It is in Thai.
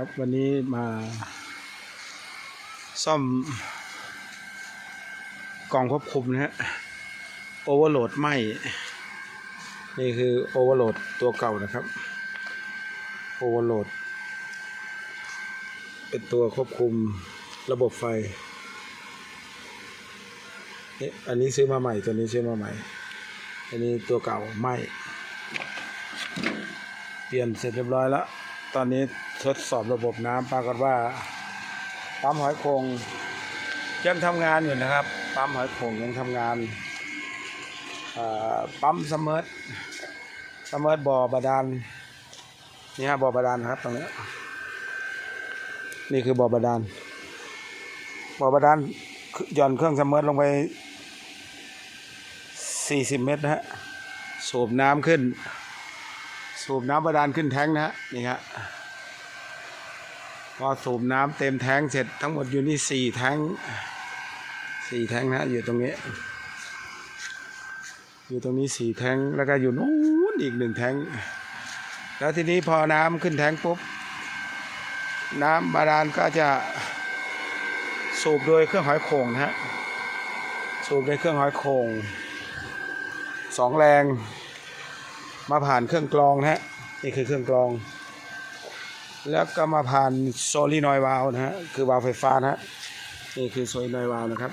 ครับวันนี้มาซ่อมกล่องควบคุมนะฮะโอเวอร์โหลดไหมนี่คือโอเวอร์โหลดตัวเก่านะครับโอเวอร์โหลดเป็นตัวควบคุมระบบไฟนี่อันนี้ซื้อมาใหม่ตัวนี้ซื้อมาใหม่ อันนี้ตัวเก่าไหมเปลี่ยนเสร็จเรียบร้อยแล้ว ตอนนี้ทดสอบระบบน้ำปรากฏว่าปั๊มหอยโขงยังทำงานอยู่นะครับ ปั๊มหอยโขงยังทำงานปั๊มเสมอเสมอบ่อบาดาลนี่ฮะบ่อบาดาลนครับตรงนี้นี่คือบ่อบาดาลบ่อบาดาลหย่อนเครื่องเสมอลงไป40 เมตรนะฮะสูบน้ำขึ้น สูบน้ำบาดาลขึ้นแท้งนะฮะนี่ฮะพอสูบน้ำเต็มแท้งเสร็จทั้งหมดอยู่นี่สี่แท้งสี่แท้งนะฮะอยู่ตรงนี้ อยู่ตรงนี้สี่แท้งแล้วก็อยู่นู้นอีกหนึ่งแท้งแล้วทีนี้พอน้ำขึ้นแท้งปุ๊บน้ำบาดาลก็จะสูบโดยเครื่องหอยโข่งนะฮะสูบโดยเครื่องหอยโข่งสองแรง มาผ่านเครื่องกรองนะฮะนี่คือเครื่องกรอง แล้วก็มาผ่านโซลีนอยวาลนะฮะคือวาล์ไฟฟ้านะฮะนี่คือโซลีนอยวาลนะครับ